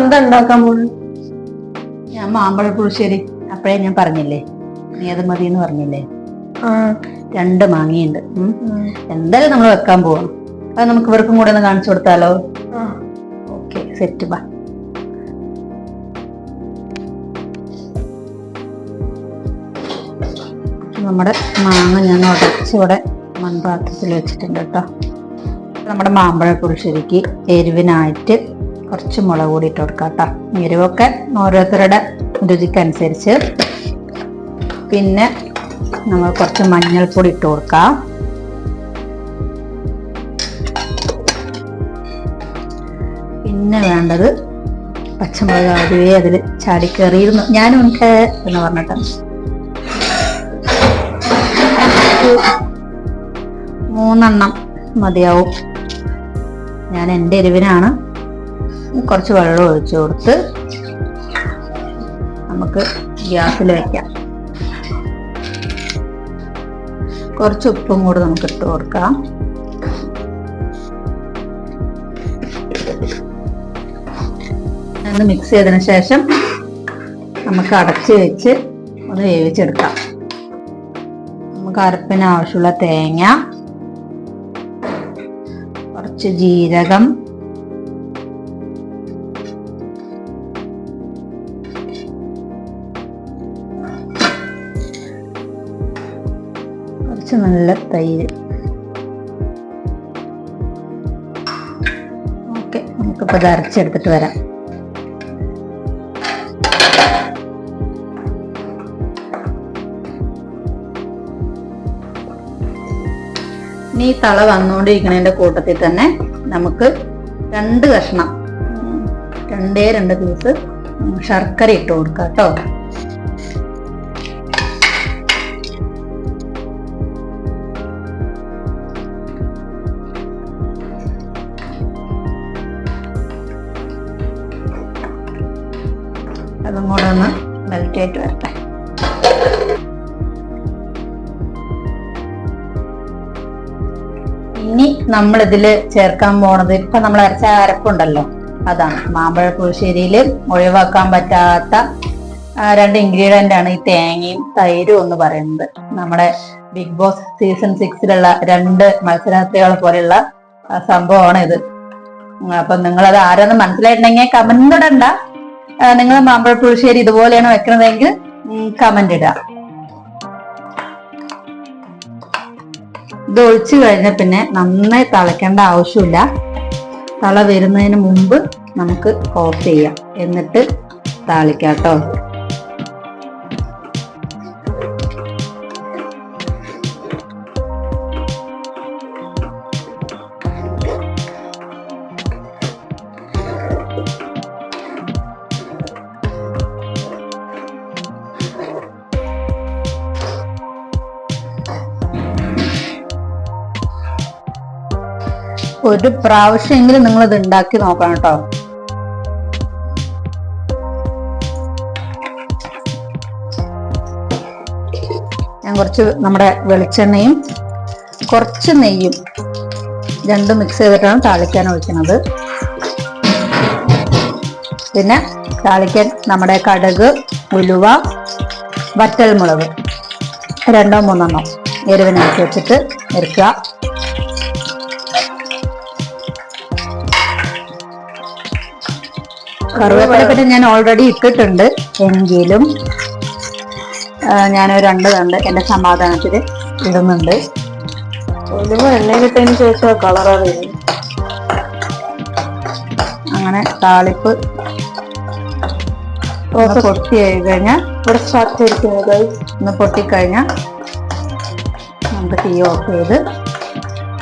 എന്താ ഉണ്ടാക്കാൻ ഞാൻ മാമ്പഴ പുളിശ്ശേരി. അപ്പഴേ ഞാൻ പറഞ്ഞില്ലേ? നീ അത് മതി എന്ന് പറഞ്ഞില്ലേ രണ്ട് മാങ്ങയുണ്ട്. എന്തായാലും നമ്മൾ വെക്കാൻ പോവാം. അത് നമുക്ക് ഇവർക്കും കൂടെ ഒന്ന് കാണിച്ചു കൊടുത്താലോ. ഓക്കെ സെറ്റ് ബാ നമ്മുടെ മാങ്ങ ഞാൻ ഉടച്ച് ഇവിടെ മൺപാത്രത്തിൽ വെച്ചിട്ടുണ്ട് കേട്ടോ. നമ്മുടെ മാമ്പഴ പുളിശ്ശേരിക്ക് എരിവിനായിട്ട് കുറച്ച് മുളക് കൂടി ഇട്ട് കൊടുക്കാം കേട്ടോ. എരിവൊക്കെ ഓരോരുത്തരുടെ രുചിക്കനുസരിച്ച്. പിന്നെ നമ്മൾ കുറച്ച് മഞ്ഞൾപ്പൊടി ഇട്ട് കൊടുക്കാം. പിന്നെ വേണ്ടത് പച്ചമുളക് ആദ്യമേ അതിൽ ചാടിക്കേറിയിരുന്നു. ഞാനും ഉണ്ട് എന്ന് പറഞ്ഞിട്ട്. മൂന്നെണ്ണം മതിയാവും. ഞാൻ എന്റെ എരിവിനാണ് കുറച്ച് വെള്ളം ഒഴിച്ചു കൊടുത്ത് നമുക്ക് ഗ്യാസിൽ വെക്കാം കുറച്ച് ഉപ്പും കൂടെ നമുക്ക് ഇട്ട് കൊടുക്കാം. ഒന്ന് മിക്സ് ചെയ്തതിന് ശേഷം നമുക്ക് അടച്ച് വെച്ച് ഒന്ന് വേവിച്ചെടുക്കാം. നമുക്ക് അരപ്പിന് ആവശ്യമുള്ള തേങ്ങ കുറച്ച് ജീരകം കുറച്ച് നല്ല തൈര്. ഓക്കെ നമുക്കിപ്പോൾ ഇത് അരച്ചെടുത്തിട്ട് വരാം. ഇനി തള വന്നുകൊണ്ടിരിക്കുന്നതിന്റെ കൂട്ടത്തിൽ തന്നെ നമുക്ക് രണ്ട് കഷ്ണം രണ്ടേ രണ്ട് പീസ് ശർക്കര ഇട്ട് കൊടുക്കാം കേട്ടോ. ഒന്ന് മെൽറ്റ് ആയിട്ട് വരട്ടെ. ഇനി നമ്മൾ ഇതിൽ ചേർക്കാൻ പോണത് ഇപ്പൊ നമ്മൾ അരച്ച അരപ്പുണ്ടല്ലോ. അതാണ് മാമ്പഴ പുളിശ്ശേരിയിൽ ഒഴിവാക്കാൻ പറ്റാത്ത രണ്ട് ഇൻഗ്രീഡിയന്റ് ആണ് ഈ തേങ്ങയും തൈരും എന്ന് പറയുന്നത്. നമ്മുടെ ബിഗ് ബോസ് സീസൺ സിക്സിലുള്ള രണ്ട് മത്സരാർത്ഥികളെ പോലെയുള്ള സംഭവമാണ് ഇത് അപ്പൊ നിങ്ങൾ അത് ആരെന്ന് മനസ്സിലായിട്ടുണ്ടെങ്കിൽ കമന്റ് ഇടണ്ട. നിങ്ങൾ മാമ്പഴ പുളിശ്ശേരി ഇതുപോലെയാണ് വെക്കുന്നതെങ്കിൽ കമന്റ് ഇടുക. ഇത് ഒഴിച്ചു കഴിഞ്ഞ പിന്നെ നന്നായി തിളയ്ക്കേണ്ട ആവശ്യമില്ല. തള വരുന്നതിന് മുമ്പ് നമുക്ക് ഓഫ് ചെയ്യാം. എന്നിട്ട് താളിക്കാം ഒരു പ്രാവശ്യമെങ്കിലും നിങ്ങൾ ഇത് ഉണ്ടാക്കി നോക്കണം കേട്ടോ. ഞാൻ കുറച്ച് നമ്മുടെ വെളിച്ചെണ്ണയും കുറച്ച് നെയ്യും രണ്ടും മിക്സ് ചെയ്തിട്ടാണ് താളിക്കാൻ ഒഴിക്കുന്നത്. പിന്നെ താളിക്കാൻ നമ്മുടെ കടുക് ഉലുവ വറ്റൽമുളക്. രണ്ടോ മൂന്നെണ്ണോ എരിവിനാക്കി വെച്ചിട്ട് ഇറക്കുക കറുവേപ്പില പറ്റി ഞാൻ ഓൾറെഡി ഇട്ടിട്ടുണ്ട്. എങ്കിലും ഞാൻ ഞാനൊരു രണ്ട് കണ്ട് എന്റെ സമാധാനത്തിൽ ഇടുന്നുണ്ട്. ഉലുവ എണ്ണയിലിട്ടതിന് ശേഷം അറിയുന്നു അങ്ങനെ താളിപ്പ് പൊട്ടി കഴിഞ്ഞാൽ ഇവിടെ സ്റ്റാർട്ട് ചെയ്തിരിക്കുന്നത് ഒന്ന് പൊട്ടിക്കഴിഞ്ഞാൽ നമുക്ക് തീ ഓഫ് ചെയ്ത്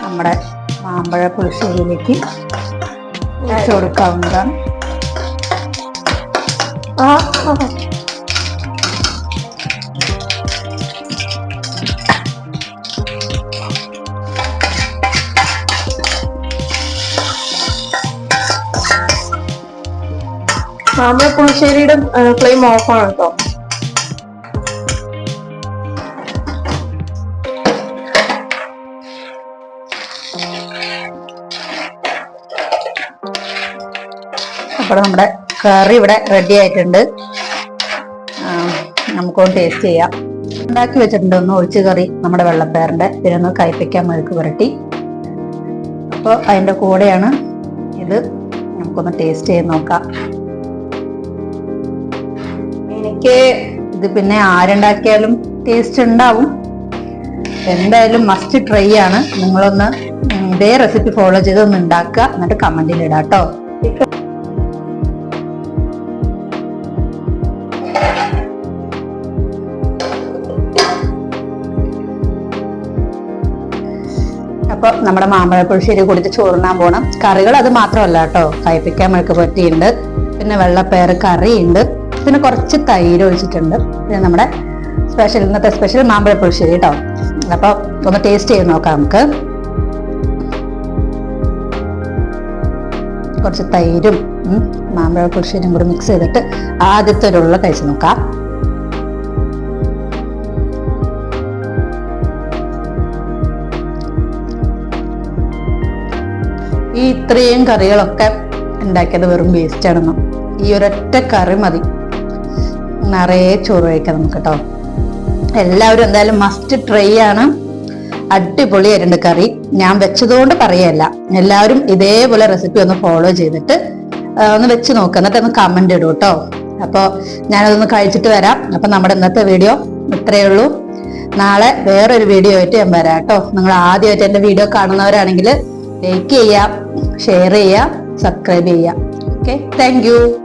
നമ്മുടെ മാമ്പഴ പുളിശ്ശേരിയിലേക്ക് ഒഴിച്ചു കൊടുക്കാവുന്നതാണ്. മാമ്പഴ പുളിശ്ശേരിയുടെ ഫ്ലെയിം ഓഫാണ് കേട്ടോ അപ്പോൾ നമ്മുടെ കറി ഇവിടെ റെഡി ആയിട്ടുണ്ട്. നമുക്കൊന്ന് ടേസ്റ്റ് ചെയ്യാം. ഉണ്ടാക്കി വെച്ചിട്ടുണ്ട് ഒന്ന് ഒഴിച്ചു കറി നമ്മുടെ വെള്ളപ്പയറിന്റെ. പിന്നെ ഒന്ന് കയ്പ്പിക്കാൻ മെഴുക്ക് പുരട്ടി. അപ്പോൾ അതിന്റെ കൂടെയാണ് ഇത് നമുക്കൊന്ന് ടേസ്റ്റ് ചെയ്ത് നോക്കാം. എനിക്ക് ഇത് പിന്നെ ആരുണ്ടാക്കിയാലും ടേസ്റ്റ് ഉണ്ടാവും. എന്തായാലും മസ്റ്റ് ട്രൈ ആണ്. നിങ്ങളൊന്ന് ഇതേ റെസിപ്പി ഫോളോ ചെയ്ത് ഒന്ന് ഉണ്ടാക്കുക. എന്നിട്ട് കമന്റിൽ ഇടാം കേട്ടോ നമ്മുടെ മാമ്പഴപ്പുളിശ്ശേരി കൊടുത്ത് ചോറുണ്ണാൻ പോകണം കറികൾ അത് മാത്രമല്ല കേട്ടോ. കയ്പ്പിക്കാൻ മെഴുക്ക് പറ്റിയുണ്ട് പിന്നെ വെള്ളപ്പയർ കറിയുണ്ട്. പിന്നെ കുറച്ച് തൈര് ഒഴിച്ചിട്ടുണ്ട്. പിന്നെ നമ്മുടെ സ്പെഷ്യൽ ഇന്നത്തെ സ്പെഷ്യൽ മാമ്പഴപ്പുളിശ്ശേരി കേട്ടോ. അപ്പൊ ഒന്ന് ടേസ്റ്റ് ചെയ്ത് നോക്കാം നമുക്ക്. കുറച്ച് തൈരും മാമ്പഴ പുളിശ്ശേരിയും കൂടി മിക്സ് ചെയ്തിട്ട് ആദ്യത്തെ ഒരു കഴിച്ച് നോക്കാം. ഈ ഇത്രയും കറികളൊക്കെ ഉണ്ടാക്കിയത് വെറും വേസ്റ്റ് ആണെന്നും. ഈ ഒരൊറ്റ കറി മതി. നിറയെ ചോറ് കഴിക്കാം നമുക്ക് കേട്ടോ എല്ലാവരും എന്തായാലും മസ്റ്റ് ട്രൈ ആണ്. അടിപൊളി അടിപൊളിയായിട്ടുണ്ട് കറി. ഞാൻ വെച്ചതുകൊണ്ട് പറയല്ല. എല്ലാവരും ഇതേപോലെ റെസിപ്പി ഒന്ന് ഫോളോ ചെയ്തിട്ട് ഒന്ന് വെച്ച് നോക്കുക എന്നിട്ട് ഒന്ന് കമന്റ് ഇടും കേട്ടോ അപ്പോൾ ഞാനതൊന്ന് കഴിച്ചിട്ട് വരാം. അപ്പം നമ്മുടെ ഇന്നത്തെ വീഡിയോ ഇത്രയേ ഉള്ളൂ. നാളെ വേറൊരു വീഡിയോ ആയിട്ട് ഞാൻ വരാം കേട്ടോ നിങ്ങൾ ആദ്യമായിട്ട് എന്റെ വീഡിയോ കാണുന്നവരാണെങ്കിൽ ലൈക്ക് ചെയ്യുക ഷെയർ ചെയ്യുക സബ്സ്ക്രൈബ് ചെയ്യുക ഓക്കെ താങ്ക്